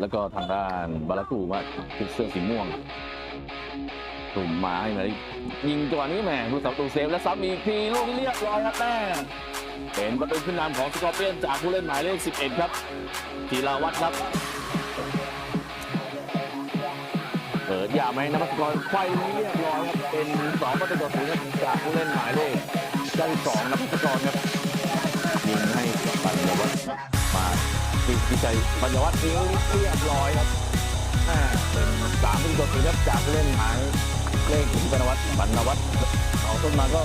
แล้วก็ทางด้านบารากูว่าคือเสื้อสีม่วงถุ่มมาให้มายิงจังหวะนี้แหม่ดูสับตูเซฟและซับอีกทีลูกนี้เรียบร้อยครับแม่เป็นประตูขึ้นนำของสกอร์เปียนจากผู้เล่นหมายเลข 11 ครับธีราวัตรครับ เปิดยาไหมนภัสกรไขว้เรียบร้อยครับ เป็นสองประตูต่อศูนย์จากผู้เล่นหมายเลข92นภัสกรครับยิงให้กับปัญญวัฒน์มา วิจัยปัญญวัฒน์ยิงเรียบร้อยครับอ่าเป็นสามประตูต่อศูนย์ครับจากเล่นหมายเลขถึงปัญญวัฒน์ปัญญวัฒน์เอาต้นมาก็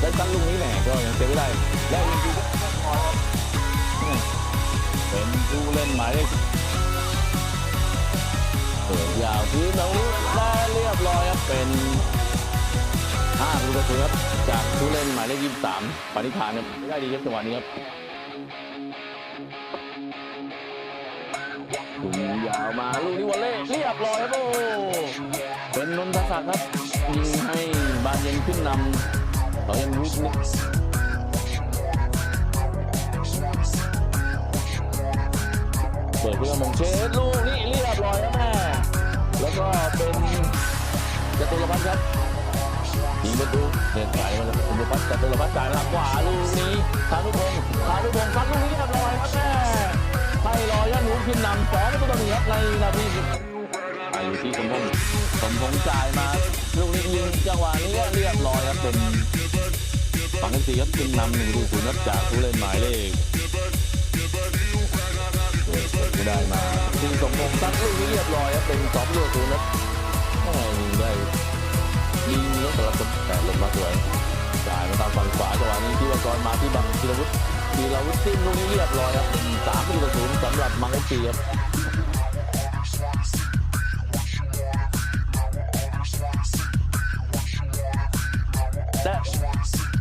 ได้ตั้งลูกนี้แหม่ก็ยังเซฟไม่ได้และยิงดีก็เรียบร้อเป็นผู้เล่นหมายเลขเปิดยาวพื้นตรงได้เรียบร้อยครับเป็น5ประตูต่อศูนครับจากผู้เล่นหมายเลข23ปณิธานครับได้ดีครับจังหวะนี้ครับ ถุงยาวมาลูกนี้วอลเล่เรียบร้อยครับโอ้เป็นนนทศักดิ์ครับยิงให้บานเย็นขึ้นนำต่อยังรุกนิเปิดเพื่อมงเชสลูกนี้เรียบร้อยครับแม่แล้วก็เป็นจตุรพัฒน์ครับยิงประตูเดินสายมาจตุรพัฒน์จตุรพัฒน์จ่ายหลังขวาลูกนี้พานุพงศ์พานุพงศ์ซัดลูกนี้เรียบร้อยครับแม่ให้รอย่าหนูขึ้นนำสอง ประตูต่อหนึ่งครับในนาทีสิบไปอยู่ที่สมพงศ์สมพงศ์จ่ายมาลูกนี้ยิงจังหวะนี้ก็เรียบร้อยครับเป็นฝั่งที่สี่ครับขึ้นนำหนึ่งประตูศูนย์ครับจากผู้เล่นหมายเลขไม่ได้มาทีสมพงศ์ซัดลูกนี้เรียบร้อยครับเป็นสองประตูศูนย์ครับแม่ยิงได้ยิงแล้วแต่ละคนแต่ลงมาสวยจ่ายมาตามฝั่งขวาจังหวะนี้ที่วากรมาที่บังธีรวุฒิธีรวุฒิสิ้นลูกนี้เรียบร้อยครับสามประตูต่อศูนย์สำหรับมังเอฟซีครับ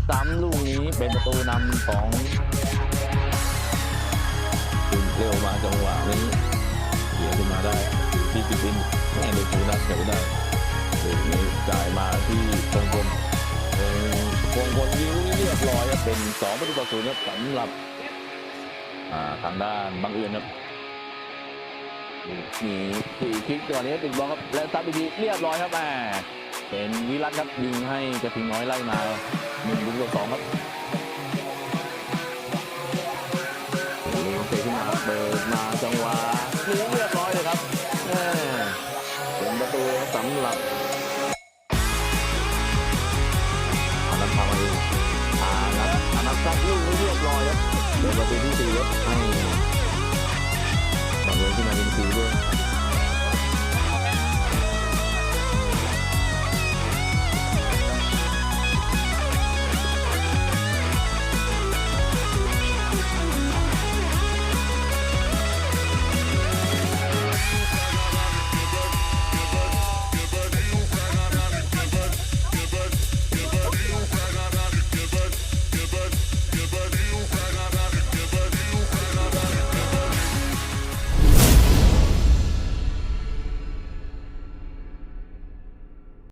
สามลูกนี้เป็นประตูนำของคุณเร็วมาจังหวะนี้เสียขึ้นมาได้ที่ปิบินแม่ได้คูนัดเดี๋ยวได้ลูกนี้จ่ายมาที่ตรงบนเออตรงบนยิงลูกนี้เรียบร้อยครับเป็นสองประตูต่อศูนย์ครับสำหรับทางด้านบางเอือนครับมีสี่คลิกตอนนี้ติดบอลครับและซับอีกทีเรียบร้อยครับแหม เป็นวิรัตครับยิงให้จะทิงน้อยไล่มาหนึ่งลูกตัวสองครับลูกเตะขึ้นมาครับเปิดมาจังหวะเลี้เรียบร้อยเลยครับเป็นประตูสำหรับอันัทมาเองอันัทอันัทซัดลูกเรียบร้อยครับเป็นประตูที่สี่ครับให้บังเอิญขึ้นมาเป็นสี่ด้วย